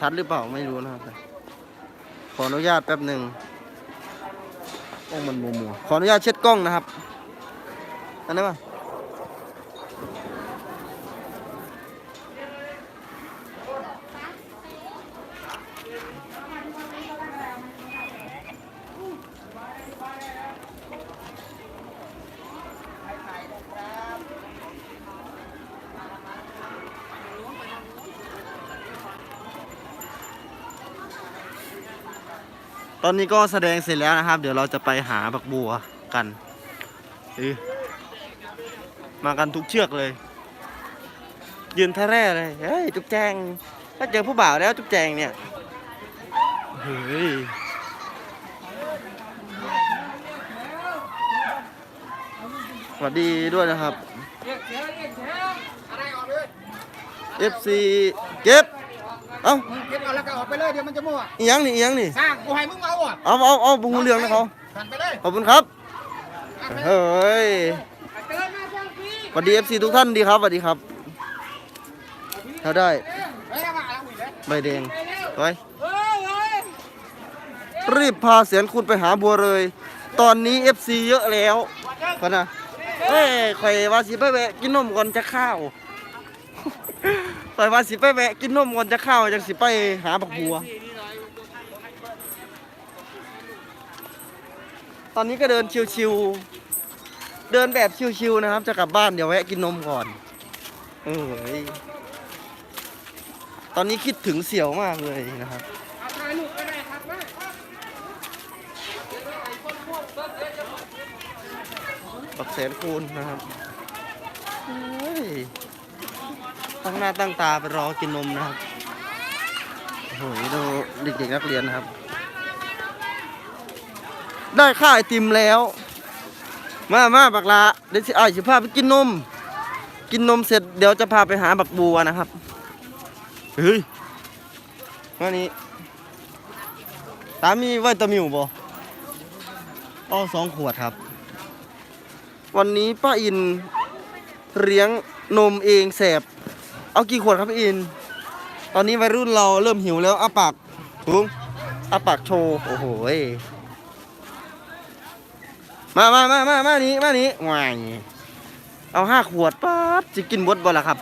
ชัดหรือเปล่าไม่รู้นะครับ ขออนุญาตแป๊บหนึ่งกล้องมันมัวมัวๆขออนุญาตเช็ดกล้องนะครับอันนั้นม ตอนนี้ก็แสดงเสร็จแล้วนะครับ เดี๋ยวเราจะไปหาบักบัวกันเออมากันทุกเชือกเลย ยืนท่าแร่เลยเฮ้ยจุกแจงถ้าเจอผู้บ่าวแล้วจุกแจงเนี่ยเฮ้ยสวัสดีด้วยนะครับ FC เก็บเอ้าเก็บเอา แล้วก็ออกไปเลยเดี๋ยวมันจะมั่วอีหยังนี่อีหยังนี่ สร้างกูให้มึงเอาอะเอาเอาเอาบุงเรืองนะเขาหันไปเลยขอบคุณครับหันไปเฮ้ยเดินมาเจ้าพี่สวัสดี FC ทุกท่านดีครับสวัสดีครับเขาได้เฮ้ยมาเอาอีกแล้วใบแดงไว้เฮ้ยเฮ้ยรีบพาเสียนคุณไปหาบัวเลย ตอนนี้ FC เยอะแล้วพะนะเอ้ยข่อยว่าสิไปแวะกินนมก่อนจะข้าว ข่อยว่าสิไปแวะกินนมก่อนจะเข้าจังสิไปหาบักบัว ตอนนี้ก็เดินชิวๆ เดินแบบชิวๆนะครับ จะกลับบ้านเดี๋ยวแวะกินนมก่อน เอยตอนนี้คิดถึงเสี่ยวมากเลยนะครับเอาถ่ายรูปไปได้ครับมาปักแสนคูณนะครับเฮ้ย ตั้งหน้าตั้งตาไปรอกินนมนะครับโอ้โหดูเด็กๆนักเรียนนะครับ ได้ค่าไอติมแล้ว มามาบักละเดี๋ยวสิไอ้สิพาไปกินนม กินนมเสร็จเดี๋ยวจะพาไปหาบักบัวนะครับเฮ้ยมานี้ตามีไวตามิวบ่เอสองขวดครับ วันนี้ป้าอินเลี้ยงนมเองแสบ เอากี่ขวดครับป้าอิน ตอนนี้วัยรุ่นเราเริ่มหิวแล้วอ้าปากทุงอ้าปากโชว์ โอ้โหมามามามามานี้มานี้วายเอาห้าขวดป๊าดจะกินบดบ่ล่ะครับ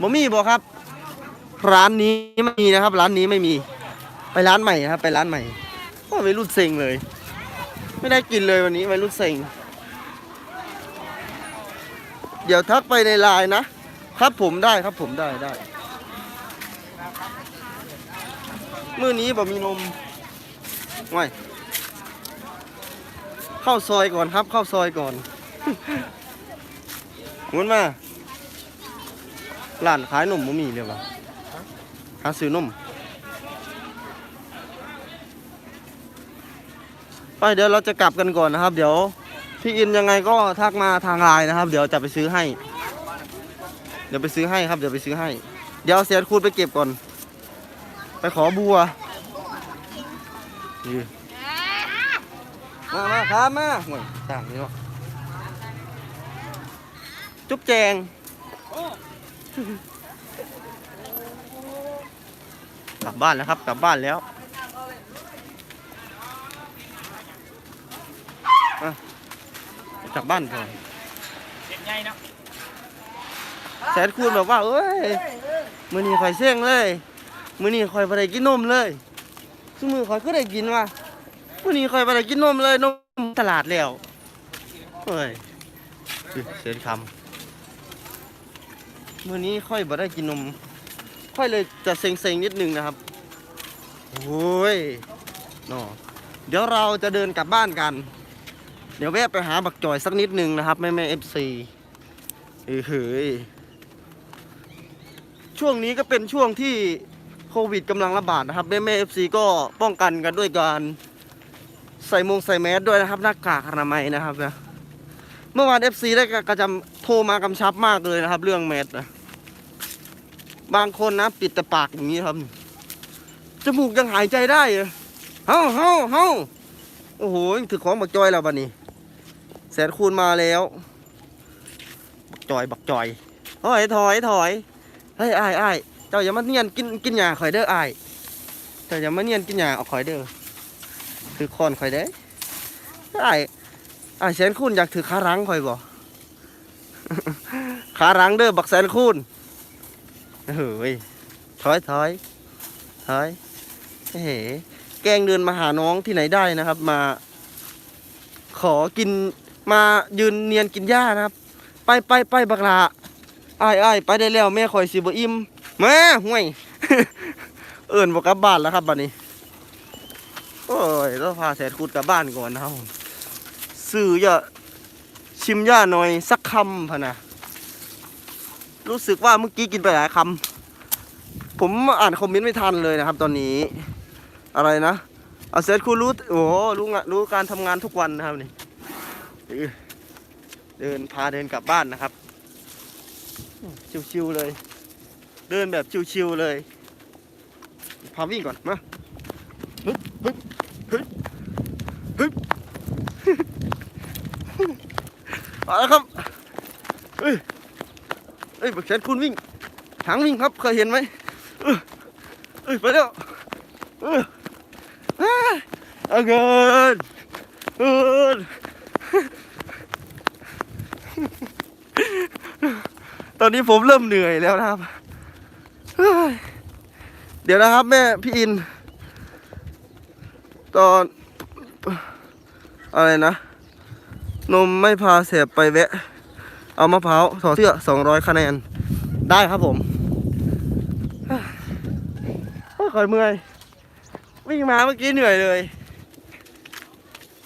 บ่มีบ่ครับ ร้านนี้ไม่มีนะครับ ร้านนี้ไม่มี ไปร้านใหม่ครับ ไปร้านใหม่โอ้วัยรุ่นเซ็งเลย ไม่ได้กินเลยวันนี้วัยรุ่นเซ็ง เดี๋ยวทักไปในไลน์นะ ครับผมได้ครับผมได้ได้มื้อนี้บ่มีนมไม่เข้าซอยก่อนครับ เข้าซอยก่อนหมุนมาร้านขายนมบ่มีเลยวะหาซื้อนมไปเดี๋ยวเราจะกลับกันก่อนนะครับ เดี๋ยวพี่อินยังไงก็ทักมาทางไลน์นะครับ เดี๋ยวจะไปซื้อให้ เดี๋ยวไปซื้อให้ครับ เดี๋ยวไปซื้อให้ เดี๋ยวเอาเสียนคูณไปเก็บก่อน ไปขอบัวนี่มามาครับมาห่วยต่างนี่วะจุ๊บแจง กลับบ้านแล้วครับ กลับบ้านแล้วอะกลับบ้านก่อน เด็กใหญ่เนาะ แสนคูณแบบว่าเอ้ยมือนี้ข่อยเสี่ยงเลยมือนี้ข่อยบ่ได้กินนมเลยซุมือข่อยก็ได้กินว่ะมือนี้ข่อยบ่ได้กินนมเลยนมตลาดแล้วเฮ้ยเสียนคำมือนี้ค่อยบ่ได้กินนม ค่อยเลยจะเซ็งๆนิดนึงนะครับโอ้ยนอเดี๋ยวเราจะเดินกลับบ้านกัน เดี๋ยวแวะไปหาบักจอยสักนิดนึงนะครับแม่แม่เอฟซีเฮ้ย ช่วงนี้ก็เป็นช่วงที่โควิดกำลังระบาดนะครับแม่แม่เอฟซีก็ป้องกันกันด้วยการใส่มงใส่แมสด้วยนะครับหน้ากากอนามัยนะครับนะเมื่อวานเอฟซีได้กระจำโทรมากำชับมากเลยนะครับ เรื่องแมสนะบางคนนะปิดแต่ปากอย่างนี้ครับจมูกยังหายใจได้เฮ้าเฮ้าเฮ้าโอ้โหถือของบักจอยแล้วบัดนี้ แสนคูณมาแล้ว บักจอย บักจอยถอยถอยถอย เฮ้ยไอ้ไอ้ายเจ้าอย่ามาเนียนกินกินหญ้าข่อยเด้ออ้ายเจ้าอย่ามาเนียนกินหญ้าเอาข่อยเด้อถือคอนข่อยเด้อ้ายอ้ายแสนคูณอยากถือขารังข่อยบ่ขารังเด้อบักแสนคูณเฮ้ยถอยถอยถอยเฮ้แกล้งเดินมาหาน้องที่ไหนได้นะครับ มา ขอกินมายืนเนียนกินหญ้านะครับ ไปไปไปบักลา อ้ายอ้ายไปได้แล้วแม่คอยสิบอิ่มม่ห่วย เอิญบอกกลับบ้านแล้วครับบัดนี้ โอ้ยต้องพาแสนคูดกลับบ้านก่อนนะครับผมซื้ออย่าชิมหญ้าหน่อยสักคำพะนะรู้สึกว่าเมื่อกี้กินไปหลายคำผมอ่านคอมเมนต์ไม่ทันเลยนะครับ ตอนนี้ อะไรนะเอาเสร็จคุณรู้โอ้โรู้งะรู้การทำงานทุกวันนะครับนี่เดินพาเดินกลับบ้านนะครับ ชิวๆเลย เดินแบบชิวๆเลยพาวิ่งก่อนมาฮึบฮึบฮึบฮึบมาแล้วครับเฮ้ยเฮ้ยบักแขนคุณวิ่งหางวิ่งครับเคยเห็นไหมเออเอ้ยไปแล้วเอออ่าเอาเกินเกิน ตอนนี้ผมเริ่มเหนื่อยแล้วนะครับ เดี๋ยวนะครับแม่พี่อิน ตอน อะไรนะ นมไม่พาเสบไปแวะ เอามะพร้าวถอดเสื้อสองร้อยคะแนน ได้ครับผมอ้ยคอยเมื่อย วิ่งมาเมื่อกี้เหนื่อยเลย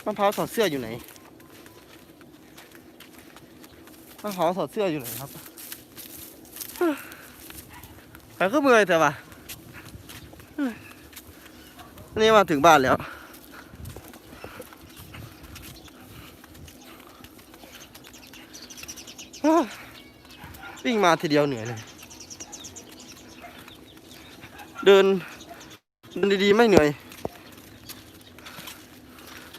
มะพร้าวถอดเสื้ออยู่ไหนมะพร้าวถอดเสื้ออยู่ไหนครับ ใครก็เมื่อยแต่ว่านี่มาถึงบ้านแล้ว วิ่งมาทีเดียวเหนื่อยเลย เดินเดินดีๆไม่เหนื่อย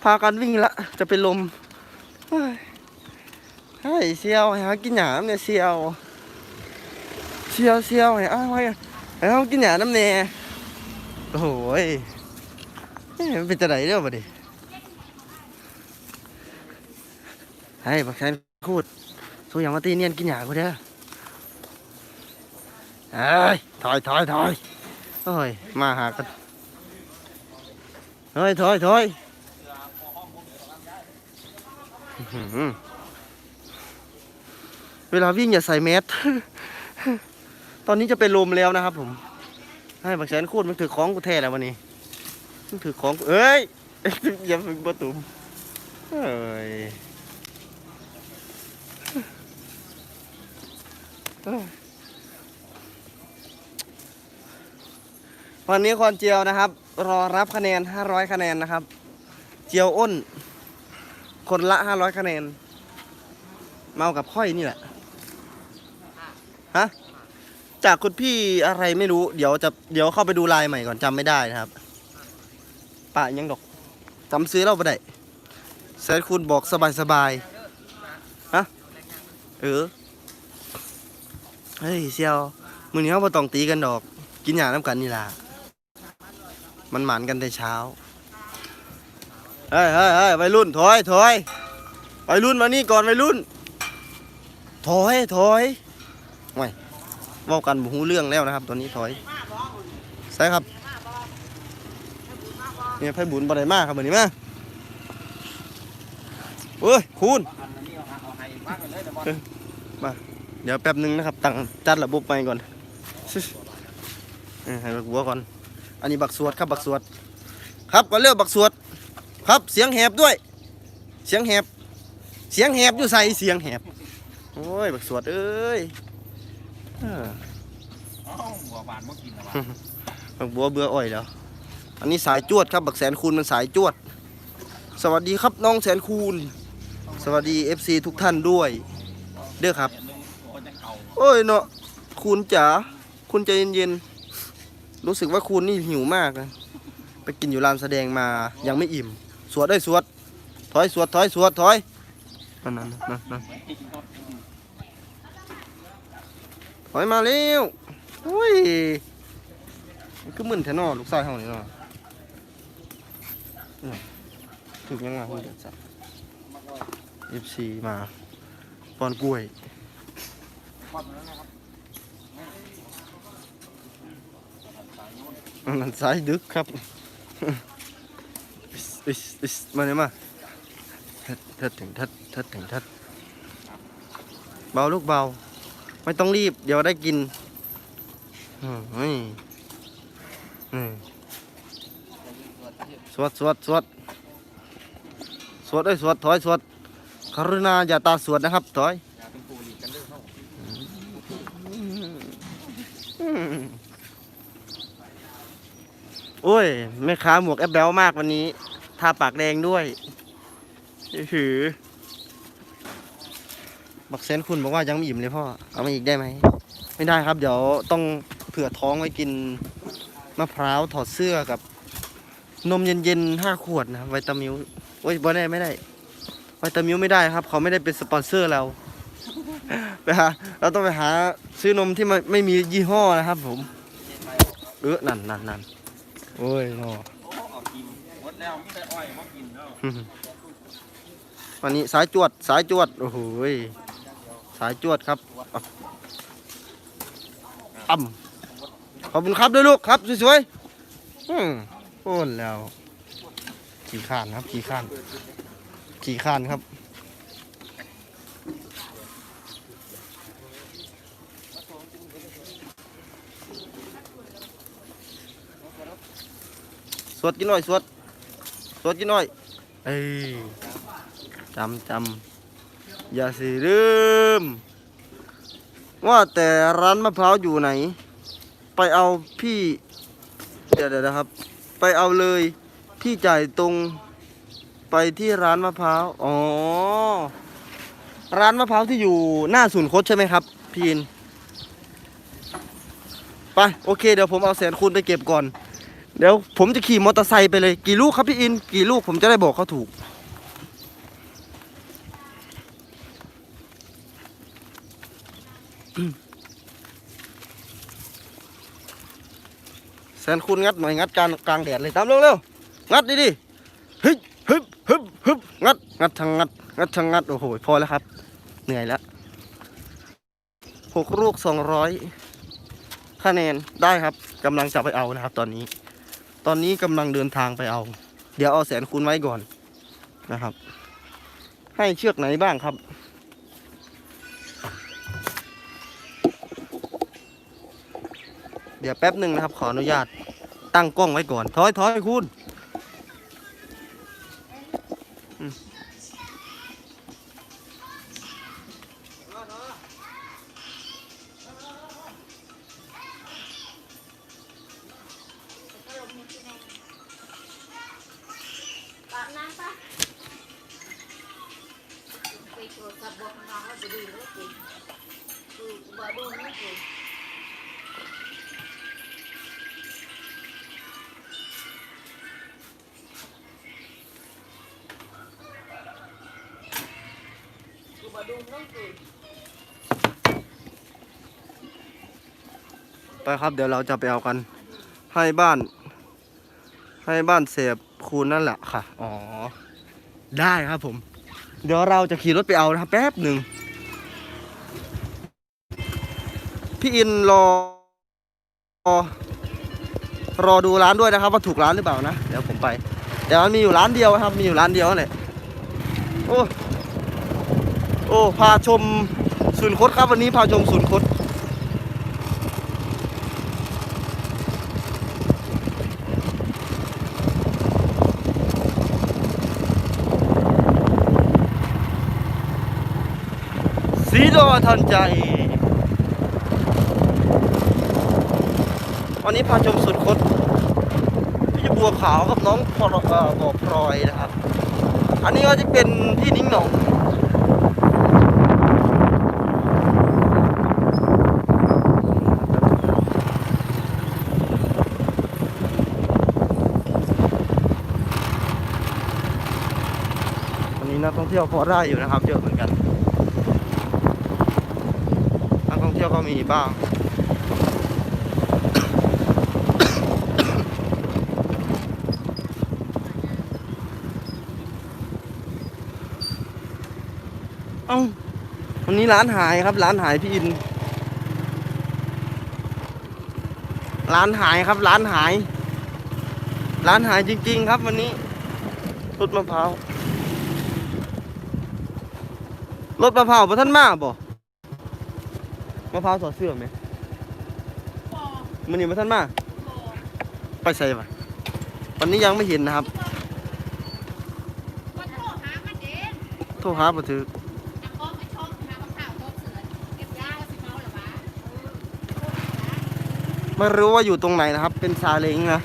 พากันวิ่งละ จะเป็นลมเฮ้ยให้เซียวให้หากินหยามเนี่ยเซียว เซียวเซียวให้อ้าวให้เขากินหยามน้ำเน่โอ้โหยเอ้ยมันเป็นจะไหนเด้อบ่ดิให้บักแซนพูดสู้อย่างมาตีเนียนกินหยากูเด้อเอ้ยถอยถอยถอยโอ้ยมาหากันเฮ้ยถอยถอยเวลาวิ่งอย่าใส่แมส ตอนนี้จะเป็นลมแล้วนะครับผมให้บักแสนคูดมันถือของกูแท้แล้ววันนี้มันถือของเอ้ยอย่าฝึกประตูเอ้ยเอ้ยวันนี้คอนเจียวนะครับ รอรับคะแนน 500 คะแนนนะครับ เจียวอ้น คนละ 500 คะแนน เมากับค่อยนี่แหละ ฮะ จากคุณพี่อะไรไม่รู้ เดี๋ยวจะเดี๋ยวเข้าไปดูไลน์ใหม่ก่อนจำไม่ได้นะครับป่ายังดอกจำซื้อเราไปได้แสนคุณบอกสบายสบายฮะเออเฮ้ยเซียวมือนี้เขาบ่ต้องตีกันดอก กินหยาน้ำกันนี่ล่ะมันหมันกันแต่เช้าเฮ้ยเฮ้ยเฮ้ยวัยรุ่นถอยถอยวัยรุ่นมานี่ก่อนวัยรุ่นถอยถอยไว้ เว่ากันบ่หูเรื่องแล้วนะครับ ตอนนี้ถอยใช่ครับเนี่ยไพ่บุญบ่ได้มากครับวันนี้มาเอ้ยคุณมาเดี๋ยวแป๊บหนึงนะครับตั้งจัดระบบใหม่ก่อนเออให้บักบัวก่อน อันนี้บักสวดครับบักสวด ครับก็เรียกบักสวด ครับเสียงแหบด้วย เสียงแหบ เสียงแหบอยู่ใส่เสียงแหบ โอ้ยบักสวดเอ้ย เออเอ้าหัวบานเมื่อกินนะวะบักบัวเบื่ออ้อยแล้ว อันนี้สายจวดครับ บักแสนคูณมันสายจวด สวัสดีครับน้องแสนคูณ สวัสดี FC ทุกท่านด้วย เด้อครับโอ้จะเก่าโอ้ยเนาะคุณจ๋าคุณใจเย็นๆ รู้สึกว่าคุณนี่หิวมากนะไปกินอยู่ร้านแสดงมายังไม่อิ่ม สวดได้ยสวด ถอยสวดถอยสวดถอยนั่นนั่นนั่นนั่น ถอยมาเร็วอุ้ยมันก็มึนแท้นอลูกชายเฮานี่เนาะถูกยังไงคุณเดือดสัตว์ยิบซีมาปอนกล้วยมันนะครับมันสายดึกครับอิสอิสอิสมาเนี่ยมาทัดทัดถึงทัดทัดถึงทัดเบาลูกเบา ไม่ต้องรีบ เดี๋ยวได้กินอืมเฮ้ยอืมสวดสวดสวดสวดเอ้ยสวดถอยสวดกรุณาอย่าตาสวดนะครับถอยอย่าเป็นปูรีกันเด้อเข้าอืมโอ้ยแม่ค้าหมวกแอปเบลมากวันนี้ทาปากแดงด้วยหือ บักเซนคุณบอกว่ายังไม่อิ่มเลยพ่อ เอามาอีกได้ไหม ไม่ได้ครับ เดี๋ยวต้องเผื่อท้องไว้กินมะพร้าวถอดเสื้อกับ นมเย็นๆห้าขวดนะครับไวตามิลโอ้ยบ่ได้ไม่ได้ไวตามิลไม่ได้ครับ เขาไม่ได้เป็นสปอนเซอร์เราไปหาเราต้องไปหาซื้อนมที่ไม่ไม่มียี่ห้อนะครับ ผม เออนั่นนั่นนั่นโอ้ยเนาะโอ้เอากินหมดแล้วมีแต่อ้อยมากินแล้ววันนี้สายจวดสายจวด โอ้โหยสายจวดครับอ่ำขอบคุณครับด้วยลูกครับสวยๆอืมโอ้นแล้วขี่ข้านครับขี่ข้านขี่ข้านครับสวดกินหน่อยสวดสวดกินหน่อยเอ้ยจำจำ อย่าสิลืม ว่าแต่ร้านมะพร้าวอยู่ไหน ไปเอาพี่ เดี๋ยวเดี๋ยวนะครับ ไปเอาเลยพี่จ่ายตรงไปที่ร้านมะพร้าว อ๋อ ร้านมะพร้าวที่อยู่หน้าศูนย์คดใช่ไหมครับพี่อิน ไป โอเค เดี๋ยวผมเอาแสนคูณไปเก็บก่อน เดี๋ยวผมจะขี่มอเตอร์ไซค์ไปเลย กี่ลูกครับพี่อิน กี่ลูกผมจะได้บอกเขาถูก แสนคูณงัดหน่อยงัดกลางกลางแดดเลยตามเร็วเร็วงัดดิดิฮึบฮึบฮึบฮึบงัดงัดทางงัดงัดทางงัดโอ้โหพอแล้วครับ เหนื่อยแล้วหกลูกสองร้อยคะแนนได้ครับกำลังจะไปเอานะครับ ตอนนี้ ตอนนี้กำลังเดินทางไปเอา เดี๋ยวเอาแสนคูณไว้ก่อนนะครับ ให้เชือกไหนบ้างครับ เดี๋ยวแป๊บหนึ่งนะครับ ขออนุญาตตั้งกล้องไว้ก่อน ถอยถอยคุณ ไปครับเดี๋ยวเราจะไปเอากัน ให้บ้าน ให้บ้านเสียบคูณนั่นแหละค่ะ อ๋อ ได้ครับผม เดี๋ยวเราจะขี่รถไปเอานะครับแป๊บหนึ่ง พี่อินรอ รอดูร้านด้วยนะครับ ว่าถูกร้านหรือเปล่านะ เดี๋ยวผมไปแต่มันมีอยู่ร้านเดียวครับ มีอยู่ร้านเดียวนั่นแหละโอ้ อ้พาชมศูนย์คดครับวันนี้พาชมศูนย์คดสีดอทันใจ วันนี้พาชมสุดคดพี่บัวขาวกับน้องพลเอ่อบ่อพลอยนะครับ อันนี้ก็จะเป็นพี่นิ้งหนอง ที่ยวพอได้อยู่นะครับเยอะเหมือนกันนักท่องเที่ยวก็มีบ้างเอ้าวันนี้ร้านหายครับ ร้านหายพี่อิน ร้านหายครับ ร้านหาย ร้านหายจริง ๆ ครับ วันนี้ทุดมะพร้าว รถมะพร้าวประท่านมาบ่มะพร้าวสอดเสื้อไหมมันนี่ประท่านมา ไปใส่ปะวันนี้ยังไม่เห็นนะครับ โทรหามันเองโทรหาบ่ถือจะขอไปชมหาข้าวโทรเสือเก็บยาแล้วสิเมาหรอวะไม่รู้ว่าอยู่ตรงไหนนะครับ เป็นซาเล้งนะ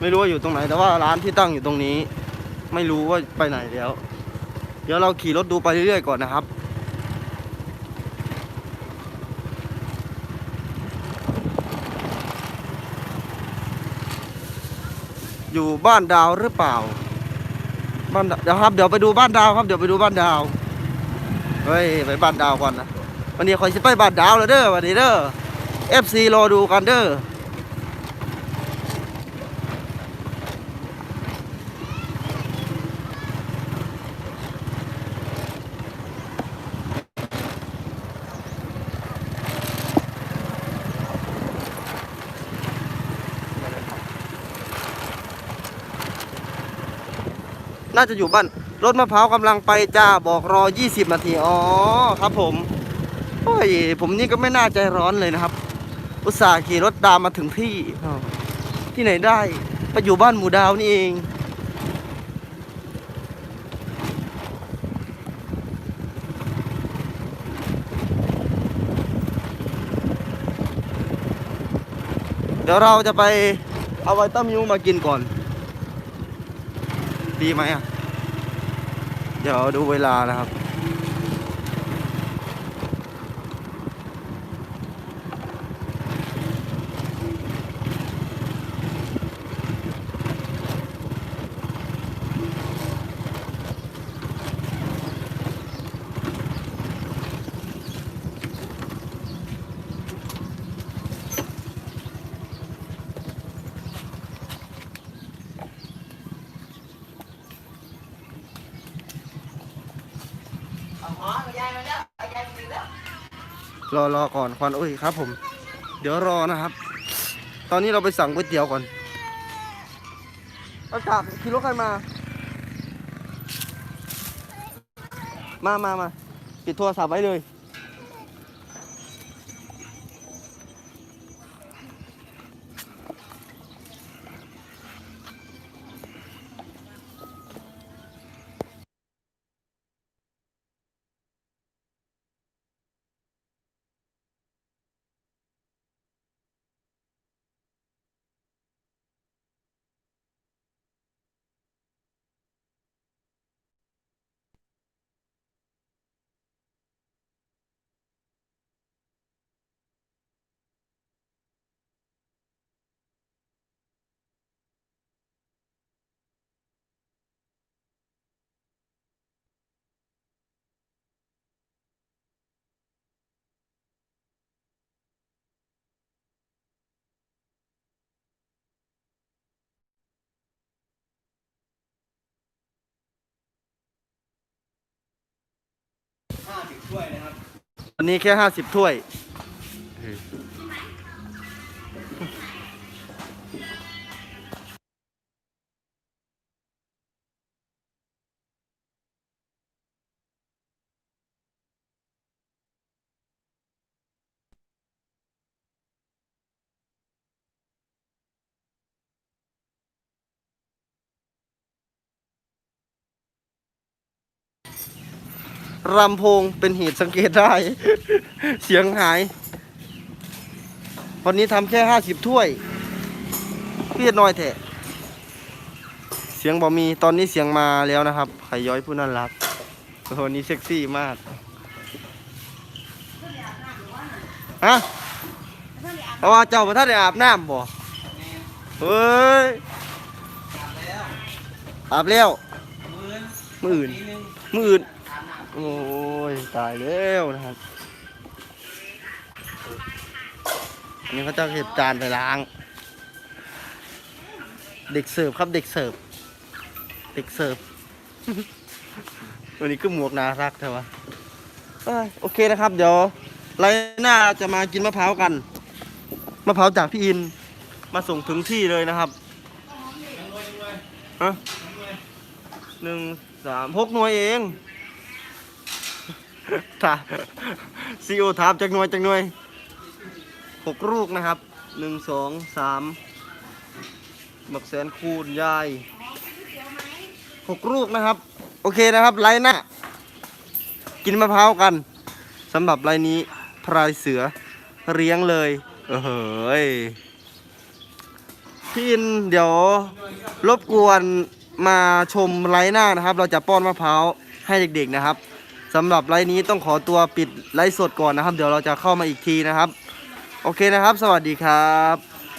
ไม่รู้ว่าอยู่ตรงไหน แต่ว่าร้านที่ตั้งอยู่ตรงนี้ ไม่รู้ว่าไปไหนแล้ว เดี๋ยวเราขี่รถดูไปเรื่อยๆก่อนนะครับ อยู่บ้านดาวหรือเปล่า บ้านเดี๋ยวครับ เดี๋ยวไปดูบ้านดาวครับ เดี๋ยวไปดูบ้านดาว เฮ้ยไปบ้านดาวก่อนนะ วันนี้คอยสิไปบ้านดาวแล้วเด้อวันนี้เด้อ FC รอดูกันเด้อ น่าจะอยู่บ้าน รถมะพร้าวกำลังไปจ้าบอกรอ 20 นาที อ๋อครับผม โอ้ย ผมนี่ก็ไม่น่าใจร้อนเลยนะครับ อุตส่าห์ขี่รถตามมาถึงที่ ที่ไหนได้ไปอยู่บ้านหมูดาวนี่เองเดี๋ยวเราจะไปเอาไวต้ามิวมากินก่อน ดีไหมอะ เดี๋ยวดูเวลานะครับ รอรอก่อนควันอุ้ยครับ ผม เดี๋ยวรอนะครับ ตอนนี้เราไปสั่งก๋วยเตี๋ยวก่อนอากาศขี่รถใครมา มามามาปิดโทรศัพท์ไว้เลย วันนี้แค่ห้าสิบถ้วย ลำโพงเป็นเหตุสังเกตได้ เสียงหาย วันนี้ทำแค่ห้าสิบถ้วยเพียดน้อยแท้เสียงบอมีตอนนี้เสียงมาแล้วนะครับไข่ย้อยผู้น่ารักวันนี้เซ็กซี่มากฮะเพราะว่าเจ้าพระท่านได้อาบน้ำบ่เฮ้ยอาบแล้ว มืออื่น มืออื่น โอ้ยตายแล้วนะครับอันนี้เขาจะเห็ดจานไปล้าง เด็กเสิร์ฟครับเด็กเสิร์ฟเด็กเสิร์ฟวันนี้ก็หมวกนารักใช่ปะเอ้ยโอเคนะครับ เดี๋ยวไล่หน้าจะมากินมะพร้าวกันมะพร้าวจากพี่อินมาส่งถึงที่เลยนะครับฮะหนึ่งสามหกหน่วยเอง ถ้าซีโอถามจากหน่วยจากหน่วยหกลูกนะครับหนึ่งสองสามบักแสนคูณยายหกลูกนะครับ โอเคนะครับไลน์หน้ากินมะพร้าวกันสำหรับไลน์นี้พรายเสือเลี้ยงเลยเออเฮ้ยพี่อินเดี๋ยวรบกวนมาชมไลน์หน้านะครับ เราจะป้อนมะพร้าวให้เด็กๆนะครับ สำหรับไลน์นี้ต้องขอตัวปิดไลฟ์สดก่อนนะครับ เดี๋ยวเราจะเข้ามาอีกทีนะครับ โอเคนะครับ สวัสดีครับ